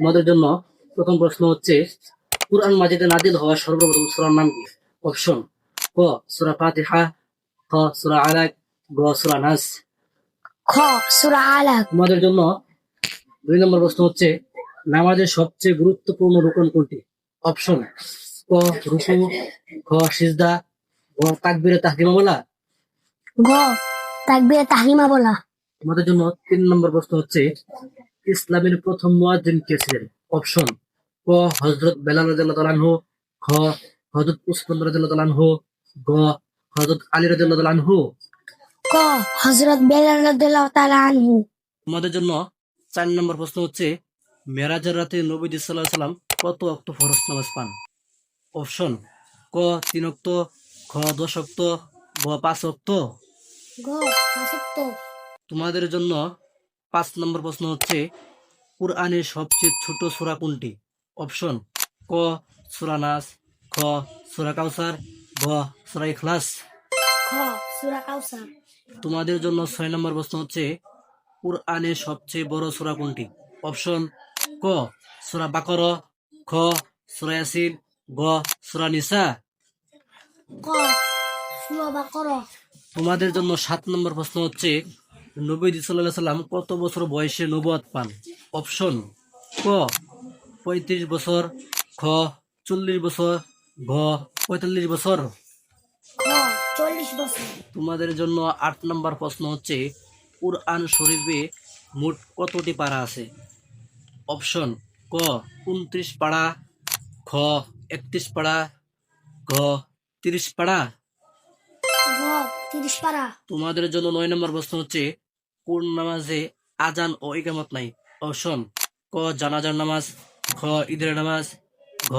তোমাদের জন্য প্রথম প্রশ্ন হচ্ছে কুরআন মাজিদে নাদিল হওয়া সর্বপ্রথম সূরার নাম কি? অপশন ক সূরা ফাতিহা খ সূরা আলাক গ সূরা নাস। খ সুরা আলাক। তোমাদের জন্য দুই নম্বর প্রশ্ন হচ্ছে নামাজের সবচেয়ে গুরুত্বপূর্ণ রুকন কোনটি? অপশন ক রুকু খ সিজদা গ তাকবিরে তাহরিমা বলা। গ তাকবীরে তাহরিমা বলা। তোমাদের জন্য তিন নম্বর প্রশ্ন হচ্ছে ইসলামের প্রথম মুয়াজ্জিন কে ছিলেন? অপশন ক হজরত বেলাল আনহু খ হযরত উসমান আনহু গ হযরত আলী আনহু। ক হযরত বেলাল আনহু। তোমাদের জন্য চার নম্বর প্রশ্ন হচ্ছে মেরাজের রাতে নবী সাল্লাহ সাল্লাম কত অক্ত ফরজ নামাজ পান? অপশন ক তিন অক্ত খ দশ অক্ত গ পাঁচ অক্ত তোমাদের জন্য পাঁচ নম্বর প্রশ্ন হচ্ছে কুরআনের সবচেয়ে ছোট সূরা কোনটি? অপশন ক সূরা নাস খ সূরা কাউসার গ সূরা ইখলাস। খ সুরা কাউসার তোমাদের জন্য ছয় নম্বর প্রশ্ন হচ্ছে কুরআনের সবচেয়ে বড় সূরা কোনটি? অপশন ক সূরা বাকর খ সূরা ইয়াসিন গ সূরা নিসা। ক সুরা বাকরা। তোমাদের জন্য সাত নম্বর প্রশ্ন হচ্ছে নবী সাল্লাহ সাল্লাম কত বছর বয়সে নবদ পান? অপশন ক পঁয়ত্রিশ বছর খ চল্লিশ বছর ঘ পঁয়তাল্লিশ বছর। বছর। তোমাদের জন্য আট নম্বর প্রশ্ন হচ্ছে কুরআন শরীফে মোট কতটি পারা আছে? অপশন ক উনত্রিশ পাড়া খ একত্রিশ পাড়া ঘ তিরিশ পাড়া তিরিশ পারা। তোমাদের জন্য নয় নম্বর প্রশ্ন হচ্ছে কোন নামাজে আজান ও ইকামত নাই? অপশন ক জানাজার নামাজ খ ঈদের নামাজ ঘ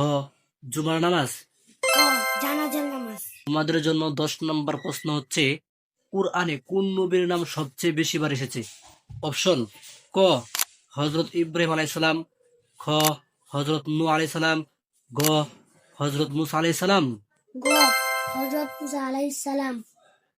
জুমার নামাজ। জানাজার নামাজ। তোমাদের জন্য দশ নম্বর প্রশ্ন হচ্ছে কুরআনে কোন নবীর নাম সবচেয়ে বেশি বার এসেছে? অপশন ক হজরত ইব্রাহিম আলাইসালাম খ হজরত নু আলাইসালাম গ হজরত মুসা আলাইসালাম গ হযরত মুসা